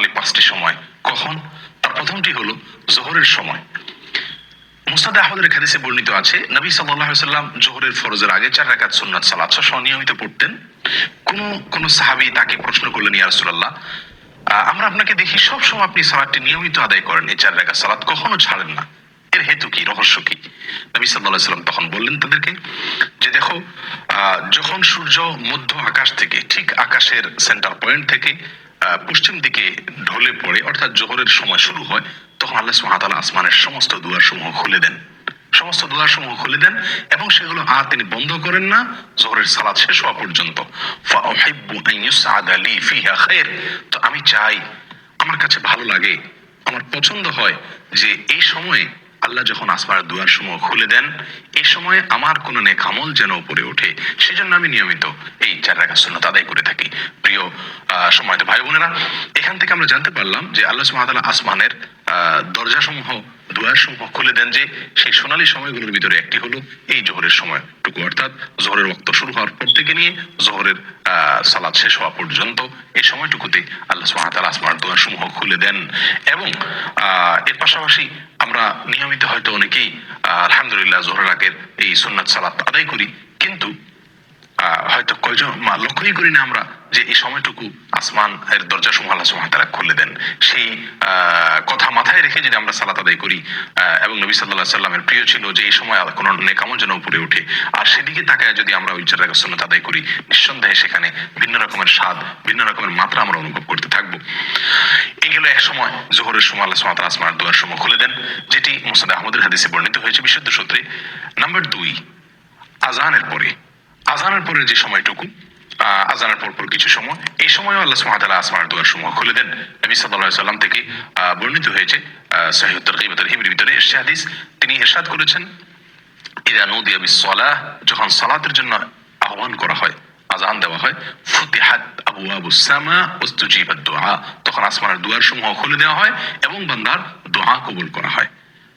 সোনালী পাঁচটি সময়। কখন? তার প্রথমটি হলো জোহরের সময়। মুস্তাদ আহমদের হাদিসে বর্ণিত আছে, নবী আলাইহি সাল্লাম জোহরের ফরজের আগে চার রাকাত সুন্নাত, সালাত নিয়মিত পড়তেন। কোন কোন সাহাবী তাকে প্রশ্ন করলেন, ইয়া রাসূলুল্লাহ আমরা আপনাকে দেখি সব সময় আপনি সালাতটি নিয়মিত আদায় করেন, এই চার রাকাত সালাত কখনো ছাড়েন না। এর হেতু কি, রহস্য কি? নবী আলাইহি সাল্লাম তখন বললেন তাদেরকে যে, দেখো যখন সূর্য মধ্য আকাশ থেকে, ঠিক আকাশের সেন্টার পয়েন্ট থেকে পশ্চিম দিকে ঢলে পড়ে, অর্থাৎ জোহরের সময় শুরু হয়, তখন আল্লাহ তাআলা আসমানের সমস্ত দুয়ার সমূহ খুলে দেন। সমস্ত দুয়ার সমূহ খুলে দেন এবং সেগুলো আর তিনি বন্ধ করেন না, জোহরের সালাত শেষ হওয়া পর্যন্ত। তো আমি চাই, আমার কাছে ভালো লাগে, আমার পছন্দ হয় যে এই সময়ে আল্লাহ যখন আসমার দুয়ার সমূহ খুলে দেন এই সময় আমার কোন নেক আমল যেন উপরে ওঠে। সেজন্য আমি নিয়মিত এই চার রাখা সুন্নত আদায় করে থাকি। প্রিয় আহ, সময় ভাই বোনেরা এখান থেকে আমরা জানতে পারলাম যে আল্লাহ সুবহানাহু আসমানের দরজা সমূহ দুয়ার সমূহ খুলে দেন যে সেই সোনালী সময়গুলোর ভিতরে একটি হলো এই জোহরের সময়টুকু। অর্থাৎ জোহরের ওক্ত শুরু হওয়ার পর থেকে নিয়ে জোহরের সালাত শেষ হওয়া পর্যন্ত এই সময়টুকুতে আল্লাহ আসমানের দুয়ার সমূহ খুলে দেন এবং এর পাশাপাশি আমরা নিয়মিত হয়তো অনেকেই আলহামদুলিল্লাহ জোহরের আগের এই সুন্নাত সালাত আদায় করি। কিন্তু হয়তো কয়জন লক্ষ্যই করি না আমরা যে এই সময়টুকু আসমান এর দরজা সমূহ আল্লাহ সুবহানাহু ওয়া তাআলা খুলে দেন, সেই কথা মাথায় রেখে যদি আমরা সালাত আদায় করি এবং নবী আলাইহি সাল্লামের প্রিয় ছিল যে এই সময় কোন নেকামল যেন উপরে ওঠে, আর সেদিকে তাকায় যদি আমরা ওই রাকাত সুন্নাত আদায় করি, নিঃসন্দেহে সেখানে ভিন্ন রকমের স্বাদ, ভিন্ন রকমের মাত্রা আমরা অনুভব করতে থাকব। এগুলো এক সময়, জোহরের সময় আল্লাহ তাআলা আসমানের দুয়ার সমূহ খুলে দেন, যেটি মুসাদ আহমদের হাদিসে বর্ণিত হয়েছে বিশুদ্ধ সূত্রে। নাম্বার দুই আজানের পরে আজানের পরে যে সময়টুকু আজানের পর পর কিছু সময়। এই সময় আল্লাহ তাআলা আসমানের দুয়ার সমূহ খুলে দেন। নবী আলাইহি সাল্লাম থেকে বর্ণিত হয়েছে তারগীব ওয়া তারহিবের ভিতরে এসে হাদিস। তিনি ইরশাদ করেছেন, ইদা নুদিয়া বিসসালাহ যখন সালাতের জন্য আহ্বান করা হয়, আজান দেওয়া হয়, ফুতিহাত আবু সামা ওয়াস্তুজিবাত দুআ তখন আসমানের দুয়ার সমূহ খুলে দেওয়া হয় এবং বান্দার দোয়া কবুল করা হয়।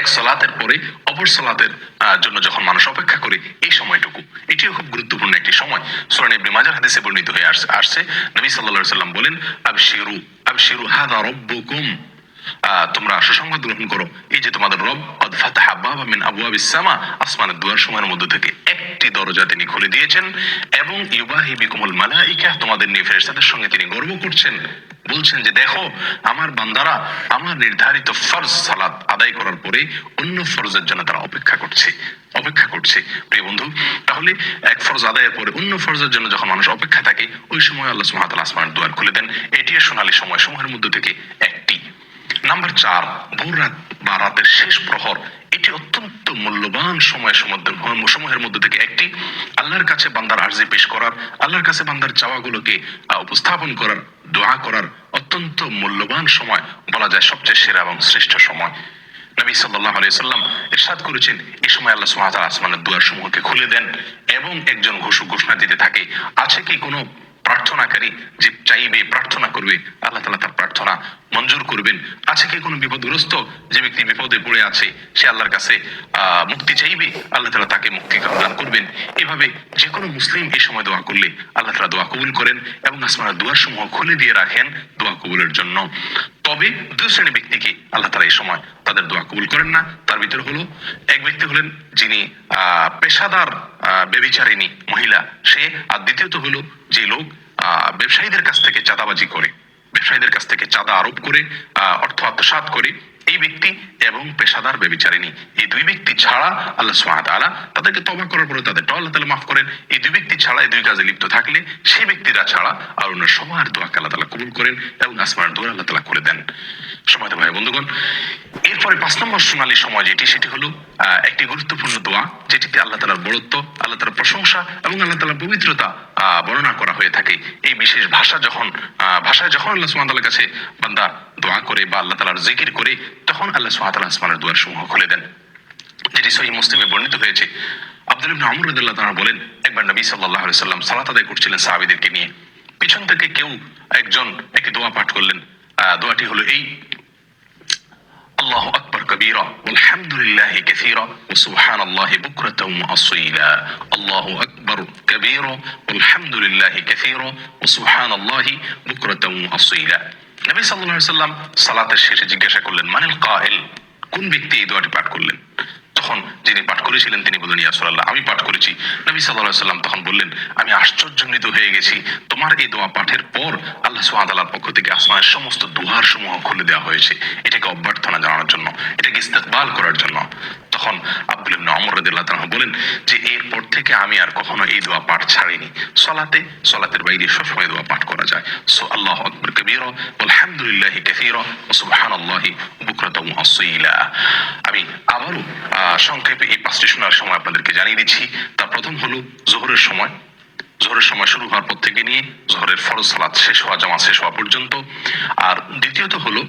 এক সলাতের পরে অপর সলাতের জন্য যখন মানুষ অপেক্ষা করে, এই সময়টুকু। এটিও খুব গুরুত্বপূর্ণ একটি সময়। সুরান ইবনে মাজার হাদিসে বর্ণিত হয়ে আসছে। নবী আলাইহি সাল্লাম বলেন, আবশিরু আবশিরু হাদা রব্বুকুম। তোমরা সুসংবাদ গ্রহণ করো। এই যে তোমাদের রব মিন আবওয়াবিস সামা, আসমানের দুয়ার সময়ের মধ্যে থেকে একটি দরজা তিনি খুলে দিয়েছেন এবং ইউবাহি বিকুমুল মালাইকা, তোমাদের নিয়ে ফেরেশতাদের সঙ্গে তিনি গর্ব করছেন। বলছেন যে, দেখো, আমার বান্দারা আমার নির্ধারিত ফরজ সালাত আদায় করার পরে অন্য ফরজের জন্য তারা অপেক্ষা করছে অপেক্ষা করছে। প্রিয় বন্ধু, তাহলে এক ফরজ আদায়ের পরে অন্য ফরজের জন্য যখন মানুষ অপেক্ষা থাকে, ওই সময় আল্লাহ তাআলা আসমানের দুয়ার খুলে দেন। এটিও সোনালী সময় সমূহের মধ্যে থেকে একটি নাম্বার চার ভোর রাত বা রাতের শেষ প্রহর। এটি অত্যন্ত মূল্যবান সময় সমূহের মধ্যে থেকে একটি। আল্লাহর কাছে বান্দার আর্জি পেশ করার, আল্লাহর কাছে বান্দার চাওয়াগুলোকে উপস্থাপন করার, দোয়া করার অত্যন্ত মূল্যবান সময় বলা যায় সবচেয়ে সেরা এবং শ্রেষ্ঠ সময়। নবী সাল্লাল্লাহু আলাইহি সাল্লাম ইরশাদ করেছেন এই সময় আল্লাহ তাআলা আসমানের দুয়ার সমূহকে খুলে দেন এবং একজন ঘোষক ঘোষণা দিতে থাকে, আছে কি কোনো প্রার্থনাকারী যে চাইবে, প্রার্থনা করবে, আল্লাহ তালা তার প্রার্থনা মঞ্জুর করবেন। আছে কি কোনো বিপদগ্রস্ত? যে ব্যক্তি বিপদে পড়ে আছে সে আল্লাহর কাছে মুক্তি চাইবে? আল্লাহ তালা তাকে মুক্তি দান করবেন। এভাবে যে কোনো মুসলিম এই সময় দোয়া করলে আল্লাহ তালা দোয়া কবুল করেন এবং আসমানের দুয়ার সমূহ খুলে দিয়ে রাখেন দোয়া কবুলের জন্য। তবে দুই শ্রেণি ব্যক্তিকে আল্লাহ তালা এই সময় তাদের দোয়া কবুল করেন না। তার ভিতরে হলো এক ব্যক্তি হলেন যিনি পেশাদার আহ, বেবিচারিণী মহিলা। সে আর দ্বিতীয়ত হলো যে লোক ব্যবসায়ীদের কাছ থেকে চাঁদাবাজি করে। ব্যবসায়ীদের কাছ থেকে চাঁদা আরোপ করে অর্থ আত্মসাৎ করে এই ব্যক্তি এবং পেশাদার বেবিচারিণী এই দুই ব্যক্তি ছাড়া আল্লাহ ওয়া তাআলা তাদেরকে তওবা করার পরে তাদের আল্লাহ তাআলা মাফ করেন। এই দুই ব্যক্তি ছাড়া, এই দুই কাজে লিপ্ত থাকলে সেই ব্যক্তিরা ছাড়া আর অন্য সবার দোয়াকে আল্লাহ তাআলা কবুল করেন এবং আসমানের দোয়া আল্লাহ তাআলা করে দেন। সময় ভাই, বন্ধুগণ, এরপরে পাঁচ নম্বর সোনালী সময় যেটি, সেটি হলো একটি গুরুত্বপূর্ণ দোয়া, যেটিতে আল্লাহ তালার বড়ত্ব আল্লাহ তালার প্রশংসা এবং আল্লাহ তালার পবিত্রতা বর্ণনা করা হয়ে থাকে। বিশেষ ভাষা যখন ভাষায় যখন আল্লাহ সুমাতালার কাছে বান্দা দোয়া করে বা আল্লাহ তালার জিকির করে, তখন আল্লাহ সুমাতাল আসমানের দোয়ার সমূহ খুলে দেন। যেটি সহি মুসলিমে বর্ণিত হয়েছে। আব্দুল ইবনে আমর রাদিয়াল্লাহু তাআলা বলেন, একবার নবী আলাইহি সাল্লাম সালাত আদায় করছিলেন সাহাবীদেরকে নিয়ে। পিছন থেকে কেউ একজন একটি দোয়া পাঠ করলেন। দোয়াটি হলো এই الله أكبر كبيرا والحمد لله كثيرا وسبحان الله بكرة وأصيلا الله أكبر كبيرا والحمد لله كثيرا وسبحان الله بكرة وأصيلا নবী সাল্লাল্লাহু আলাইহি সাল্লাম সালাতের শেষে জিজ্ঞাসা করলেন মানিল কাইল কোন ব্যক্তি এই দোয়াটি পাঠ করলেন তখন যিনি পাঠ করেছিলেন তিনি বললেন, ইয়া রাসূলুল্লাহ, আমি পাঠ করেছি। নবী আলাইহি সাল্লাম তখন বললেন, আমি আশ্চর্যান্বিত হয়ে গেছি। তোমার এই দোয়া পাঠের পর আল্লাহ তাআলার পক্ষ থেকে আসমানের সমস্ত দুয়ার সমূহ খুলে দেওয়া হয়েছে। এটাকে অভ্যর্থনা জানানোর জন্য, এটাকে ইস্তেকবাল করার জন্য। তখন আব্দুল ইবনে ওমর রাদিয়াল্লাহু তাআলা বলেন যে, এরপর থেকে আমি আর কখনো এই দোয়া পাঠ ছাড়িনি। সলাতে, সলাতের বাইরে সবসময় দোয়া পাঠ করা যায়। সো আল্লাহু আকবার, কবীরা আলহামদুলিল্লাহি কাসীরা, ওয়া সুবহানাল্লাহি বুকরাতাও আসীলা আমি আবারও সংক্ষেপে এই পাঁচটি শোনার সময় আপনাদেরকে জানিয়ে দিচ্ছি। তার প্রথম হলো জোহরের সময়। জোহরের সময় শুরু হওয়ার পর থেকে নিয়ে জোহরের ফরজ সালাত শেষ হওয়া জামা শেষ হওয়া পর্যন্ত। আর দ্বিতীয়ত হলো,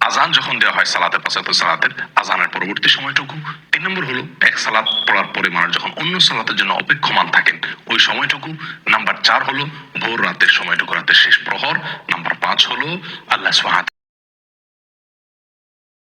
আজান যখন দেওয়া হয় সালাতের পাঁচাত্তর সালাতের, আজানের পরবর্তী সময়টুকু। তিন নম্বর হলো, এক সালাত পড়ার পরে মানুষ যখন অন্য সালাতের জন্য অপেক্ষমান থাকেন, ওই সময়টুকু। নাম্বার চার হলো, ভোর রাতের সময়টুকু, রাতের শেষ প্রহর। নাম্বার পাঁচ হলো, আল্লাহ সুহাত